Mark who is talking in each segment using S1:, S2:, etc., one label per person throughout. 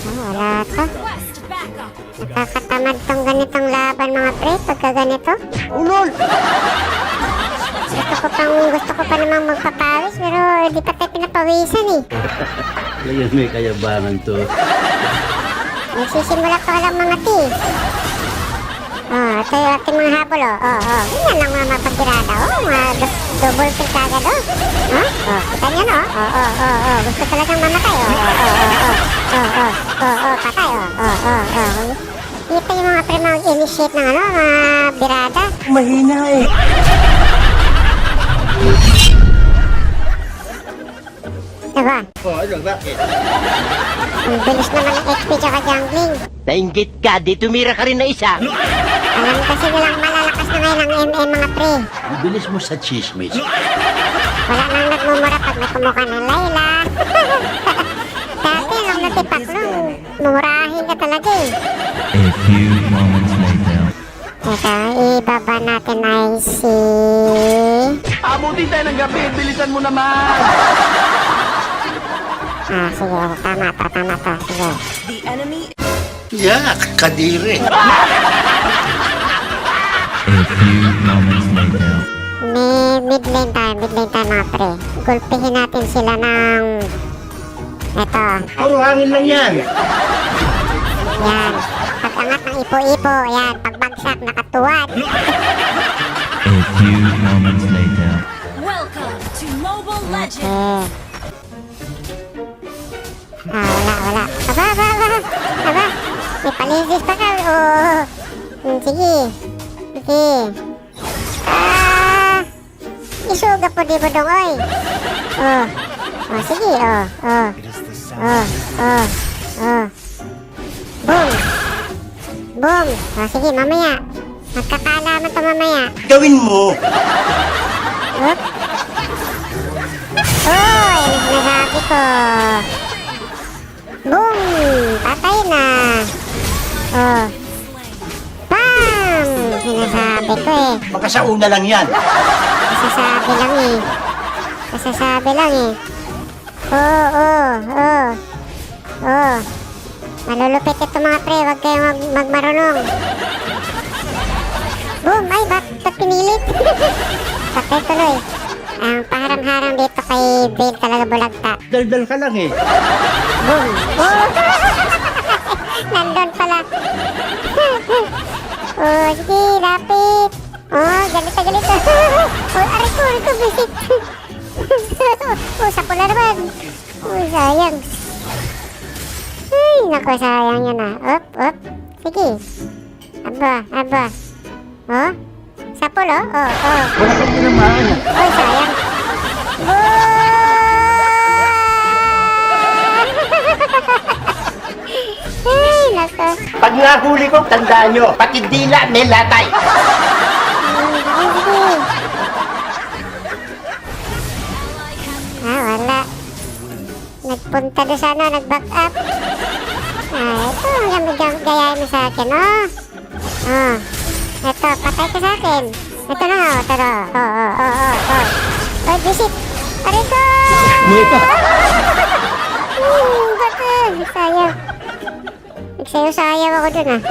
S1: Oh, wala to. Nakakatamad tong ganitong laban mga pre, pagka ganito.
S2: Ulol!
S1: Gusto ko pang, gusto ko pa namang magpapawis, pero di pa tayo pinapawisan eh.
S2: Ngayon may kayabangan to.
S1: Nagsisimula pa lang mga ti. Oh, ito yung ating mga habol, oh. Oh, oh. Ganyan lang mga mapagtirada, oh. Mga do- double kagad, oh. Huh? Oh, kita niyo, no? Oh, oh, oh, oh. Gusto talagang mamatay, oh. Oh, oh, oh, oh. Oh, oh, oh, oh, patay, oh. Oh, oh, oh. Kita yung mga pre mag-initiate ng ano, mga birada.
S2: Mahina eh.
S1: Diba?
S2: Oh, ano, bakit?
S1: Ang bilis naman ng HP tsaka jungling.
S3: Nainggit ka, di tumira ka rin na isa.
S1: Alam kasi nilang malalakas na ngayon ang MM mga pre.
S2: Ang bilis mo sa chismis.
S1: Wala nang nagmumura pag may kumukha ng Layla. Dati nung natipaklong, mumurahin ka talaga eh.
S4: A few moments later.
S1: Teka, ibaba natin ay si...
S2: Abutin tayo ng gabi, bilisan mo naman!
S1: Ah, sige, tama to, tama to, sige.
S5: The enemy
S2: Yak, kadiri.
S4: A few moments later.
S1: May mid lane tayo, mid lane tayo mga pre. Gulpihin natin sila ng... Eto,
S2: Puro hangin lang yan.
S1: yan. Pag-angat ng ipo-ipo, yan. Pagbagsak, nakatuwad.
S4: A few moments later.
S5: Welcome to Mobile Legends.
S1: Eh. Ah, wala, wala. Aba, aba, aba. Aba. May palisis pa ka. Hmm, sige. Sige. Isuga po di mo dong, oy. Oh. Oh, sige, oh. Oh. Oh. Oh. Oh. Boom. Boom. Oh, sige, mamaya. Magkakaalaman to mamaya.
S2: Gawin mo.
S1: Oop. Hoy! Nasabi ko. Boom! Patay na. Oh. Sinasabi ko eh.
S2: Baka sa una lang yan.
S1: Kasasabi lang eh. Kasasabi lang eh. Oo, oo, oo. Oo. Malulupit ito mga pre. Huwag kayong mag magmarunong. Boom! Ay, ba't ba't pinilit? Patay tuloy. Ang paharang-harang dito kay Bale talaga bulagta.
S2: Daldal ka lang eh.
S1: Boom! Oh! Nandun pala. oh, sige, lapit. Oh, ganito, ganito. oh, aray ko, aray ko, visit. oh, sa pula naman. Oh, sayang. Ay, naku, sayang yun ah. Op, op. Sige. Aba, aba. Oh, sa pulo? Oh, oh.
S2: Tinamaan ah.
S1: Oh, Ay, nako.
S3: Pag nahuli ko, tandaan nyo, pati dila may latay.
S1: Ah, wala. Nagpunta doon sana, nag-back up. Ah, ito, ang gayahin mo sa akin, oh. Oh. Ito, patay ka sa akin. Ito na, oh, ito na. Oh, oh, oh, oh, oh. Oh, visit. Aray ko! Hmm, bakit? Sayang. Nagsayaw-sayaw ako dun, ah.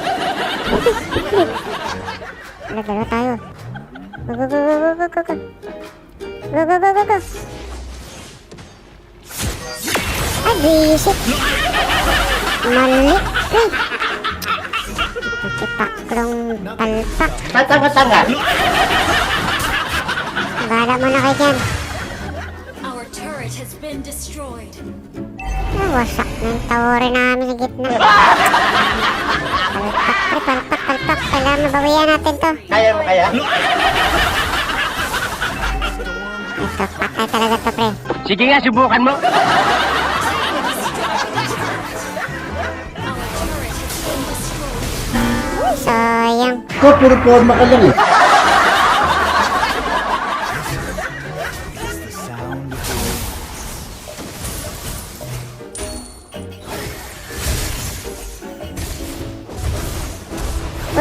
S1: Wala, dala tayo. Go, go, go, go, go, go, go, go. Go, go, go, go. Ah, visit. Mali. Ay. Nakipaklong palpak.
S3: Tatanga-tanga.
S1: Bahala mo na kayo dyan.
S5: Our turret has been destroyed.
S1: Ah, wasak na yung tawari namin sa gitna. Palpak, pre, palpak, palpak. Kailangan mabawian natin to.
S3: Kaya mo kaya?
S1: Ito, patay talaga to, pre.
S3: Sige nga, subukan mo.
S1: Sayang.
S2: Ko, puro forma ka lang eh.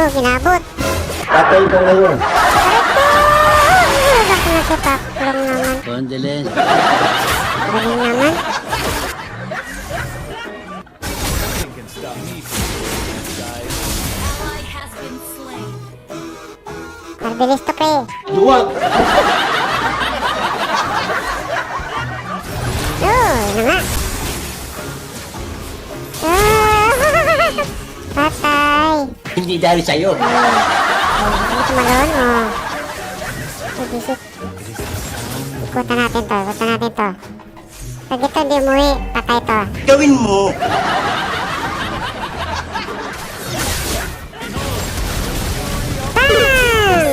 S1: Ginabot.
S2: Patay ka ngayon.
S1: Ko! Bakit nagpapaklong naman?
S2: Condolence.
S1: Galing naman. Mabilis to, pre.
S3: Duwag.
S1: Oh, yun na nga.
S3: Hindi dahil sa'yo.
S1: Hindi tumalon, oh. Ay, visit. Ikutan natin to, ikutan natin to. Pag ito hindi umuwi, patay to.
S3: Gawin mo.
S1: Bang!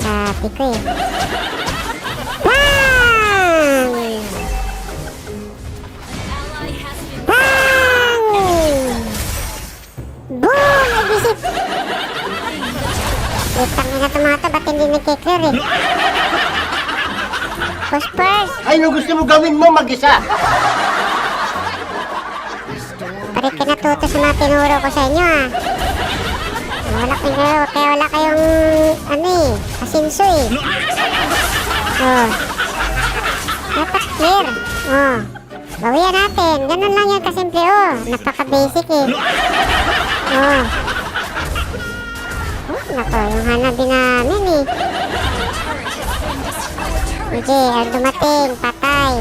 S1: Sabi ko eh. Hindi nagkiklear eh?
S3: Ay, ano gusto mo gawin mo mag-isa?
S1: Pare kinatuto sa mga tinuro ko sa inyo ah. Wala kayo, kaya wala kayong ano eh, asinso eh. Oh. Dapat clear. Oh. Bawian natin. Ganun lang yan kasimple oh. Napaka-basic eh. Oh. Nako, yung hanabi namin eh. Sige, ang dumating, patay.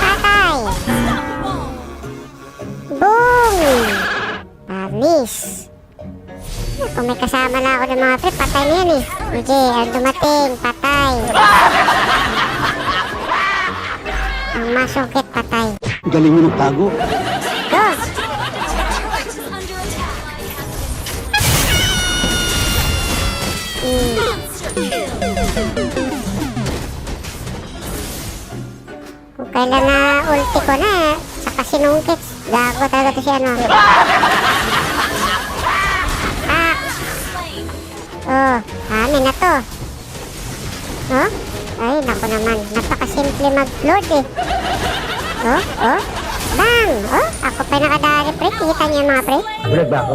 S1: Patay! Boom! Panis! Kung may kasama na ako ng mga pre, patay na yan eh. Sige, ang dumating, patay. Masungkit, patay.
S3: Galing mo nagtago.
S1: Go! Kung kailan na ulti ko na, saka sinungkit. Gago talaga to si ano. Ah! Oh, amin na to. Oh? Ay, naku naman. Napakasimple mag-load eh. Oh, oh. Bang! Oh, ako pa nakadari pre. Kita niyo mga pre.
S3: Bulag ba ako?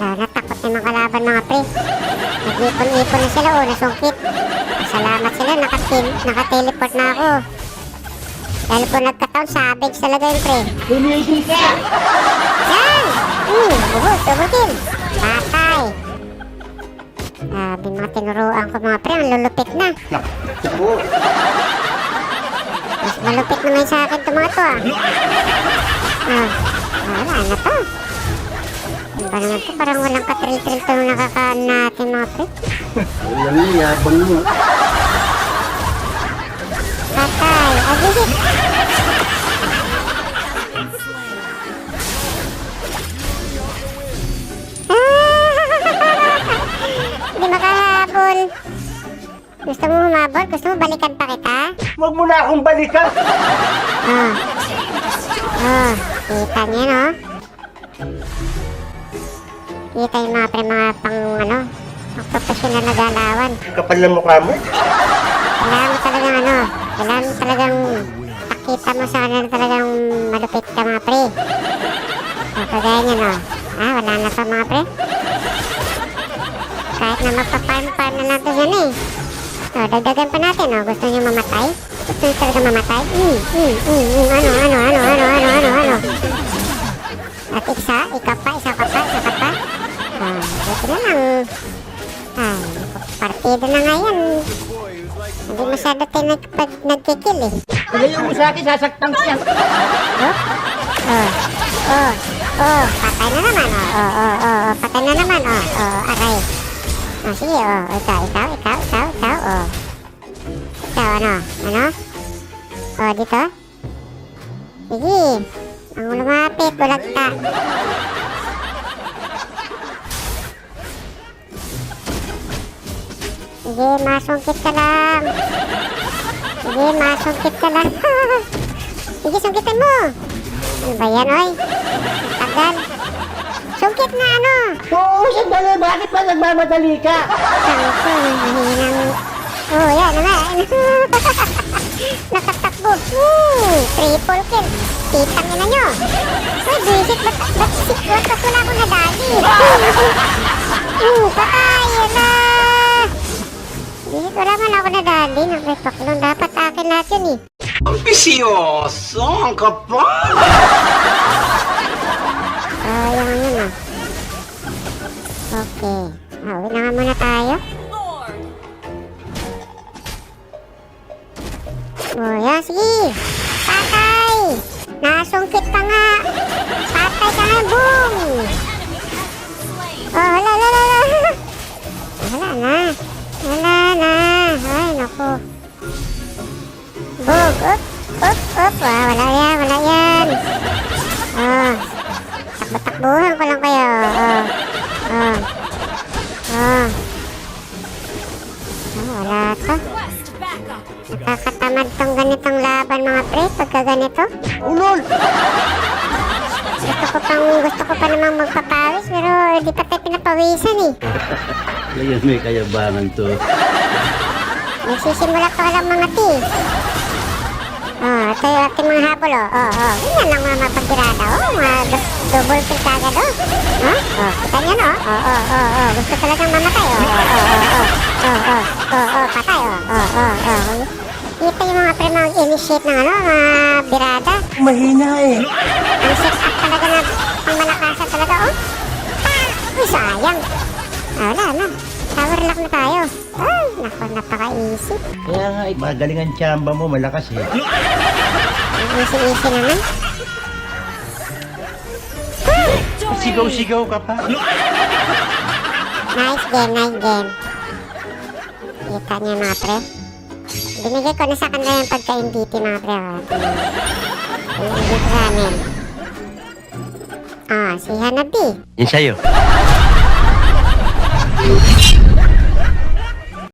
S1: Wala na, mga kalaban mga pre. Nag-ipon-ipon na sila, oh, nasungkit. Salamat sila, nakatil naka-teleport na ako. Dahil po nagkataon, savage talaga yun pre.
S3: Tumigil ka!
S1: Hmm, bubos, double kill. Patay. Sabi mga tinuruan ko mga pre, ang lulupit na.
S3: Naku.
S1: Mas malupit naman sa akin itong mga to ah. Ah, wala na to. Ano ba naman to? Parang walang katril-tril to nakakaan natin mga pre.
S3: Ang yabang mo.
S1: Patay. Agigit. Makahabol. Gusto mo humabol? Gusto mo balikan pa kita?
S3: Huwag mo na akong balikan.
S1: Ah. Oh, kita niyo, no? Kita yung mga pre, mga pang, ano, pang professional na galawan.
S3: Kapal ng mukha mo.
S1: Kailangan mo talagang, ano, kailangan mo talagang pakita mo sa kanila talagang mamatay? Mm, mm, mm, mm, ano, ano, ano, ano, ano, ano, ano. At isa, ika pa, isa ka pa, isa ka pa. Ah, dito na lang. Ay, partida na nga yan. Hindi masyado tayo nagpag nagkikil eh.
S3: Ilayo mo sa akin, sasaktan ko yan.
S1: Oh, oh, oh, oh, patay na naman, oh, oh, oh, oh, oh, patay na naman, oh, oh, aray. Oh, sige, oh, ikaw, ikaw, ikaw, ikaw, ikaw, oh. Ikaw, ano, ano? Oh, dito? Sige, ang lumapit, bulag ka. Sige, masungkit ka lang. Sige, masungkit ka lang. Sige, sungkitin mo. Ano ba yan, oy? Tagal. Sungkit na, ano?
S3: Oo, sandali. Bakit ba nagmamadali ka?
S1: Sangko, mahinang... Oh, yan naman. Nakatakbo. Hmm, triple kill. Titang ina nyo. Uy, visit, ba't, ba't sikwat? Ba't wala akong nadali? Hmm, patay, yun na. Visit, wala man ako nadali. Nakipaklong, dapat akin lahat yun eh.
S3: Ambisyoso ang kapal!
S1: Up, up, up. Ah, wala yan, wala yan. Oh. Takbo-takbuhan ko lang kayo. Oh. Oh. Oh. Oh, wala to. Nakakatamad tong ganitong laban mga pre pagka ganito.
S3: Ulol!
S1: Gusto ko pang gusto ko pa namang magpapawis pero di pa tayo pinapawisan eh.
S3: Ngayon may kayabangan to.
S1: Nagsisimula pa lang mga ti. Oh, ito yung ating mga habol oh. Oh, oh. Ganyan lang mga mapagtirada. Oh, mga do- double kill kagad oh. Oh, oh. Kita niyo no? Oh, oh, oh, oh. Gusto talagang mamatay oh. Oh, oh, oh, oh. Oh, oh, oh, oh. Patay oh. Oh, oh, oh. Kita yung mga pre mag-initiate ng ano, mga birada.
S3: Mahina eh.
S1: Ang set up talaga na ang malakasan talaga, oh. Ah, uy, sayang. Ah, wala na. Tower lock na tayo. Ay, naku, napaka-easy.
S3: Kaya nga, eh, magaling ang tsamba mo, malakas eh.
S1: Ang easy-easy naman.
S3: Sigaw-sigaw ka pa.
S1: Nice game, nice game. Kita niyo mga pre. Binigay ko na sa kanila yung pagka-MVP mga pre. oh. Binigay ko sa amin. Ah, si Hanabi.
S3: Yan sa'yo.